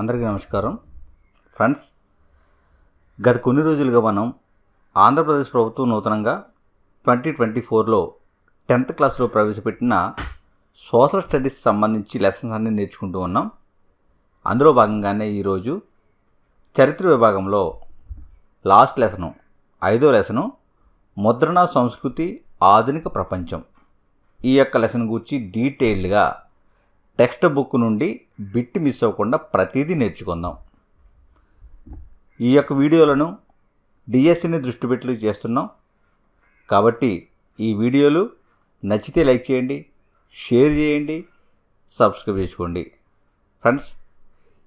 అందరికీ నమస్కారం. ఫ్రెండ్స్ గత కొన్ని రోజులుగా మనం ఆంధ్రప్రదేశ్ ప్రభుత్వం నూతనంగా ట్వంటీ ట్వంటీ ఫోర్లో టెన్త్ క్లాస్లో ప్రవేశపెట్టిన సోషల్ స్టడీస్ సంబంధించి లెసన్స్ అన్ని నేర్చుకుంటూ ఉన్నాం. అందులో భాగంగానే ఈరోజు చరిత్ర విభాగంలో లాస్ట్ లెసను ఐదో లెసను ముద్రణ సంస్కృతి ఆధునిక ప్రపంచం ఈ యొక్క లెసన్ గురించి డీటెయిల్డ్గా టెక్స్ట్ బుక్ నుండి బిట్ మిస్ అవ్వకుండా ప్రతిదీ నేర్చుకుందాం. ఈ యొక్క వీడియోలను డిఎస్సిని దృష్టి పెట్టి చేస్తున్నాం. కాబట్టి ఈ వీడియోలు నచ్చితే లైక్ చేయండి షేర్ చేయండి సబ్స్క్రైబ్ చేసుకోండి. ఫ్రెండ్స్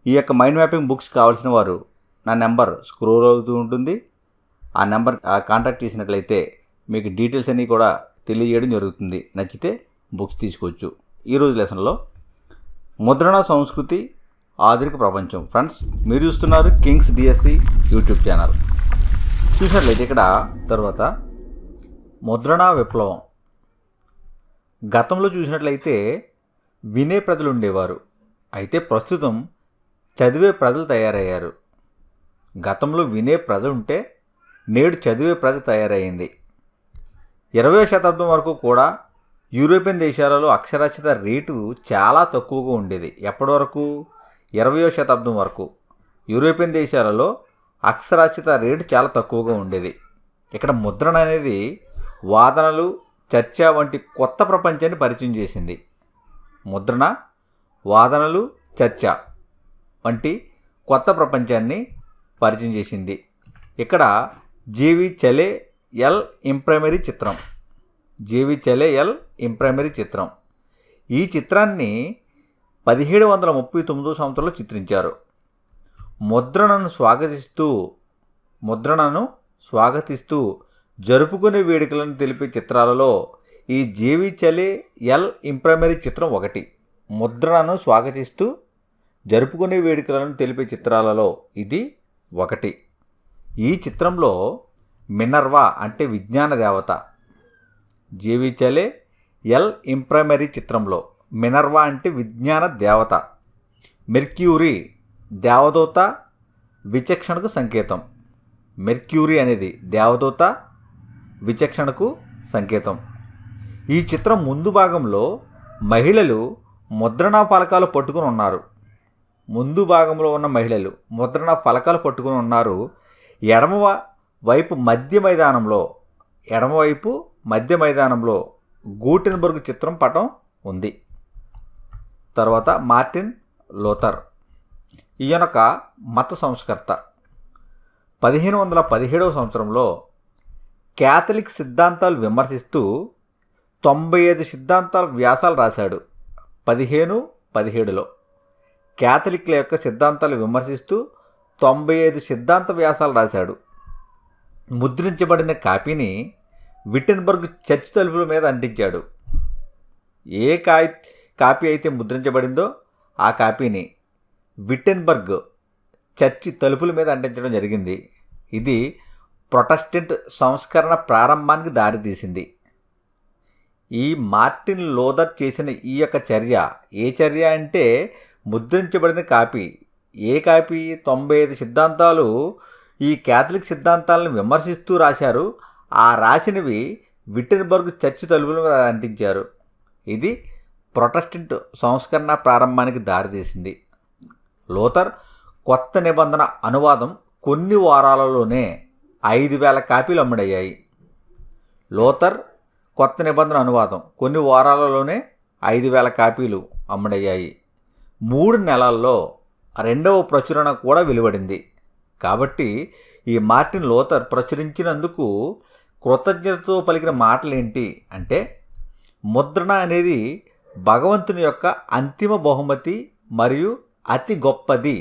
ఈ యొక్క మైండ్ మ్యాపింగ్ బుక్స్ కావాల్సిన వారు నా నెంబర్ స్క్రోల్ అవుతూ ఉంటుంది. ఆ నెంబర్ కాంటాక్ట్ చేసినట్లయితే మీకు డీటెయిల్స్ అన్నీ కూడా తెలియజేయడం జరుగుతుంది. నచ్చితే బుక్స్ తీసుకోవచ్చు. ఈరోజు లెసన్లో ముద్రణ సంస్కృతి ఆధునిక ప్రపంచం. ఫ్రెండ్స్ మీరు చూస్తున్నారు కింగ్స్ డిఎస్సి యూట్యూబ్ ఛానల్. చూసినట్లయితే ఇక్కడ తర్వాత ముద్రణ విప్లవం. గతంలో చూసినట్లయితే వినే ప్రజలు ఉండేవారు. అయితే ప్రస్తుతం చదివే ప్రజలు తయారయ్యారు. గతంలో వినే ప్రజ ఉంటే నేడు చదివే ప్రజ తయారైంది. ఇరవై శతాబ్దం వరకు కూడా యూరోపియన్ దేశాలలో అక్షరాస్యత రేటు చాలా తక్కువగా ఉండేది. ఎప్పటి వరకు ఇరవయో శతాబ్దం వరకు. యూరోపియన్ దేశాలలో అక్షరాస్యత రేటు చాలా తక్కువగా ఉండేది. ఇక్కడ ముద్రణ అనేది వాదనలు చర్చ వంటి కొత్త ప్రపంచాన్ని పరిచయం చేసింది. ముద్రణ వాదనలు చర్చ వంటి కొత్త ప్రపంచాన్ని పరిచయం చేసింది. ఇక్కడ జీవి చలే ఎల్ ఇంప్రైమరీ చిత్రం. జేవి చలే ఎల్ ఇంప్రైమరీ చిత్రం. ఈ చిత్రాన్ని పదిహేడు వందల ముప్పై తొమ్మిదో సంవత్సరంలో చిత్రించారు. ముద్రణను స్వాగతిస్తూ ముద్రణను స్వాగతిస్తూ జరుపుకునే వేడుకలను తెలిపే చిత్రాలలో ఈ జేవి చలే ఎల్ ఇంప్రైమరీ చిత్రం ఒకటి. ముద్రణను స్వాగతిస్తూ జరుపుకునే వేడుకలను తెలిపే చిత్రాలలో ఇది ఒకటి. ఈ చిత్రంలో మినర్వా అంటే విజ్ఞాన దేవత జేవి చలే ఎల్ ఇంప్రైమరీ చిత్రంలో మినర్వా అంటే విజ్ఞాన దేవత. మెర్క్యూరీ దేవదూత విచక్షణకు సంకేతం. మెర్క్యూరీ అనేది దేవదూత విచక్షణకు సంకేతం. ఈ చిత్రం ముందు భాగంలో మహిళలు ముద్రణ ఫలకాలు పట్టుకుని ఉన్నారు. ముందు భాగంలో ఉన్న మహిళలు ముద్రణ ఫలకాలు పట్టుకుని ఉన్నారు. ఎడమ వైపు మధ్య మైదానంలో ఎడమవైపు మధ్య మైదానంలో గూటెన్బర్గ్ చిత్రం పటం ఉంది. తర్వాత మార్టిన్ లోథర్ ఈయనొక మత సంస్కర్త. పదిహేను వందల పదిహేడవ సంవత్సరంలో క్యాథలిక్ సిద్ధాంతాలు విమర్శిస్తూ తొంభై ఐదు సిద్ధాంతాల వ్యాసాలు రాశాడు. పదిహేను పదిహేడులో క్యాథలిక్ల యొక్క సిద్ధాంతాలు విమర్శిస్తూ తొంభై ఐదు సిద్ధాంత వ్యాసాలు రాశాడు. ముద్రించబడిన కాపీని విటెన్బర్గ్ చర్చ్ తలుపుల మీద అంటించాడు. ఏ కాయ కాపీ అయితే ముద్రించబడిందో ఆ కాపీని విటెన్బర్గ్ చర్చి తలుపుల మీద అంటించడం జరిగింది. ఇది ప్రొటెస్టెంట్ సంస్కరణ ప్రారంభానికి దారితీసింది. ఈ మార్టిన్ లోదర్ చేసిన ఈ యొక్క చర్య ఏ చర్య అంటే ముద్రించబడిన కాపీ. A copy? తొంభై ఐదు సిద్ధాంతాలు ఈ క్యాథలిక్ సిద్ధాంతాలను విమర్శిస్తూ రాశారు. ఆ రాసినవి విటెన్బర్గ్ చర్చి తలుపుల మీద అంటించారు. ఇది ప్రొటెస్టెంట్ సంస్కరణ ప్రారంభానికి దారితీసింది. లోతర్ కొత్త నిబంధన అనువాదం కొన్ని వారాలలోనే ఐదు వేల కాపీలు అమ్ముడయ్యాయి. లోతర్ కొత్త నిబంధన అనువాదం కొన్ని వారాలలోనే ఐదు వేల కాపీలు అమ్ముడయ్యాయి. మూడు నెలల్లో రెండవ ప్రచురణ కూడా వెలువడింది. కాబట్టి ఈ మార్టిన్ లోతర్ ప్రచురించినందుకు కృతజ్ఞతతో పలికిన మాటలేంటి అంటే ముద్రణ అనేది భగవంతుని యొక్క అంతిమ బహుమతి మరియు అతి గొప్పది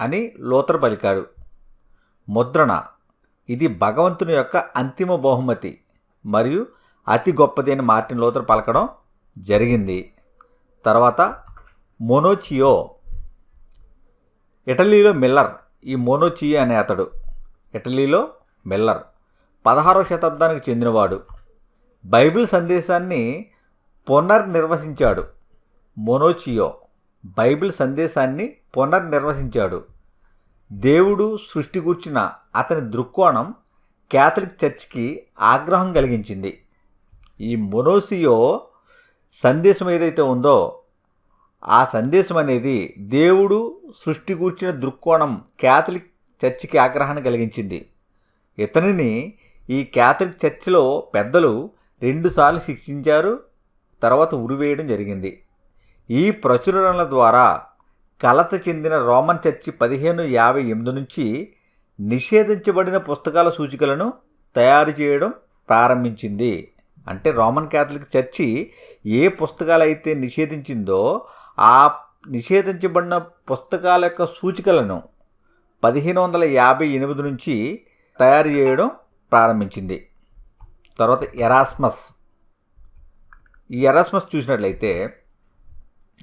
అని లోతర్ పలికాడు. ముద్రణ ఇది భగవంతుని యొక్క అంతిమ బహుమతి మరియు అతి గొప్పది అని మార్టిన్ లోతర్ పలకడం జరిగింది. తర్వాత మొనోచియో ఇటలీలో మిల్లర్ ఈ మోనోచియో అనే అతడు ఇటలీలో మిల్లర్. పదహారవ శతాబ్దానికి చెందినవాడు. బైబిల్ సందేశాన్ని పునర్నిర్వచించాడు మొనోచియో బైబిల్ సందేశాన్ని పునర్నిర్వచించాడు దేవుడు సృష్టి కూర్చిన అతని దృక్కోణం క్యాథలిక్ చర్చ్కి ఆగ్రహం కలిగించింది. ఈ మొనోసియో సందేశం ఏదైతే ఉందో ఆ సందేశం అనేది దేవుడు సృష్టి కూర్చిన దృక్కోణం క్యాథలిక్ చర్చికి ఆగ్రహాన్ని కలిగించింది. ఇతనిని ఈ క్యాథలిక్ చర్చిలో పెద్దలు రెండుసార్లు శిక్షించారు తర్వాత ఉరివేయడం జరిగింది. ఈ ప్రచురణల ద్వారా కలత చెందిన రోమన్ చర్చి పదిహేను యాభై ఎనిమిది నుంచి నిషేధించబడిన పుస్తకాల సూచికలను తయారు చేయడం ప్రారంభించింది. అంటే రోమన్ క్యాథలిక్ చర్చి ఏ పుస్తకాలు అయితే నిషేధించిందో ఆ నిషేధించబడిన పుస్తకాల యొక్క సూచికలను పదిహేను వందల యాభై ఎనిమిది నుంచి తయారు చేయడం ప్రారంభించింది. తర్వాత ఎరాస్మస్. ఈ ఎరాస్మస్ చూసినట్లయితే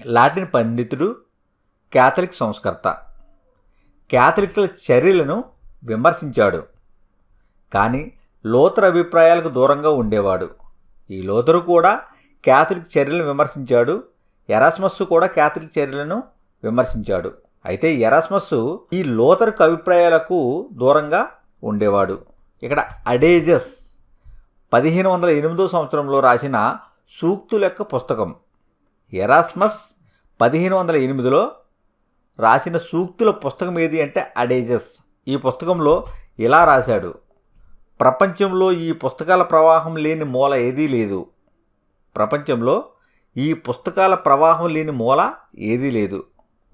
లాటిన్ పండితుడు క్యాథలిక్ సంస్కర్త. క్యాథలిక్ల చర్యలను విమర్శించాడు. కానీ లోతర్ అభిప్రాయాలకు దూరంగా ఉండేవాడు. ఈ లోతరు కూడా క్యాథలిక్ చర్యలను విమర్శించాడు. ఎరాస్మస్ కూడా క్యాథలిక్ చర్యలను విమర్శించాడు. అయితే ఎరాస్మస్ ఈ లోతర్క్ అభిప్రాయాలకు దూరంగా ఉండేవాడు. ఇక్కడ అడేజస్ పదిహేను వందల ఎనిమిదో సంవత్సరంలో రాసిన సూక్తుల యొక్క పుస్తకం. ఎరాస్మస్ పదిహేను వందల ఎనిమిదిలో రాసిన సూక్తుల పుస్తకం ఏది అంటే అడేజస్. ఈ పుస్తకంలో ఇలా రాశాడు. ప్రపంచంలో ఈ పుస్తకాల ప్రవాహం లేని మూల ఏదీ లేదు. ప్రపంచంలో ఈ పుస్తకాల ప్రవాహం లేని మూల ఏదీ లేదు.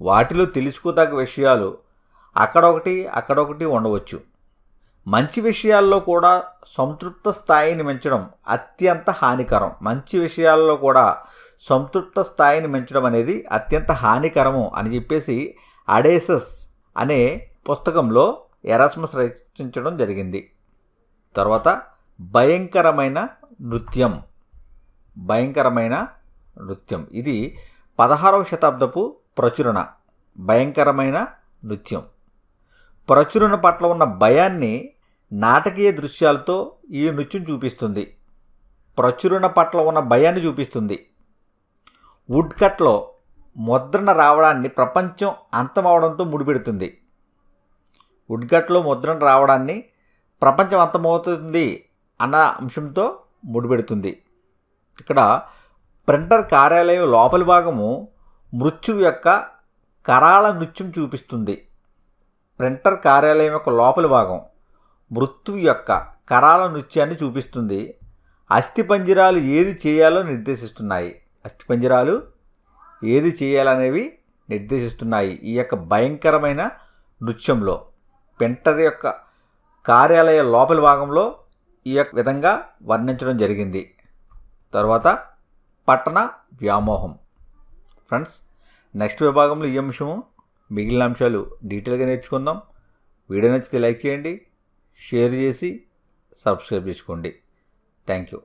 వాటిలో తెలుసుకోదగ్గ విషయాలు అక్కడొకటి అక్కడొకటి ఉండవచ్చు. మంచి విషయాల్లో కూడా సంతృప్త స్థాయిని పెంచడం అత్యంత హానికరం. మంచి విషయాల్లో కూడా సంతృప్త స్థాయిని పెంచడం అనేది అత్యంత హానికరము అని చెప్పేసి అడేసస్ అనే పుస్తకంలో ఎరాస్మస్ రచించడం జరిగింది. తర్వాత భయంకరమైన నృత్యం. భయంకరమైన నృత్యం. ఇది పదహారవ శతాబ్దపు ప్రచురణ భయంకరమైన నృత్యం. ప్రచురణ పట్ల ఉన్న భయాన్ని నాటకీయ దృశ్యాలతో ఈ నృత్యం చూపిస్తుంది. ప్రచురణ పట్ల ఉన్న భయాన్ని చూపిస్తుంది. వుడ్కట్లో ముద్రణ రావడాన్ని ప్రపంచం అంతమవడంతో ముడిపెడుతుంది. వుడ్కట్లో ముద్రణ రావడాన్ని ప్రపంచం అంతమవుతుంది అన్న అంశంతో ముడిపెడుతుంది. ఇక్కడ ప్రింటర్ కార్యాలయం లోపలి భాగము మృత్యువు యొక్క కరాళ నృత్యం చూపిస్తుంది. ప్రింటర్ కార్యాలయం యొక్క లోపలి భాగం మృత్యువు యొక్క కరాల నృత్యాన్ని చూపిస్తుంది. అస్థిపంజరాలు ఏది చేయాలో నిర్దేశిస్తున్నాయి. అస్థిపంజరాలు ఏది చేయాలనేవి నిర్దేశిస్తున్నాయి ఈ యొక్క భయంకరమైన నృత్యంలో. పెంటర్ యొక్క కార్యాలయ లోపలి భాగంలో ఈ యొక్క విధంగా వర్ణించడం జరిగింది. తర్వాత పట్టణ వ్యామోహం. ఫ్రెండ్స్ నెక్స్ట్ విభాగంలో ఈ అంశము. మిగిలిన అంశాలు డీటెయిల్గా నేర్చుకుందాం. వీడియో నచ్చితే లైక్ చేయండి షేర్ చేసి సబ్స్క్రైబ్ చేసుకోండి. Thank you.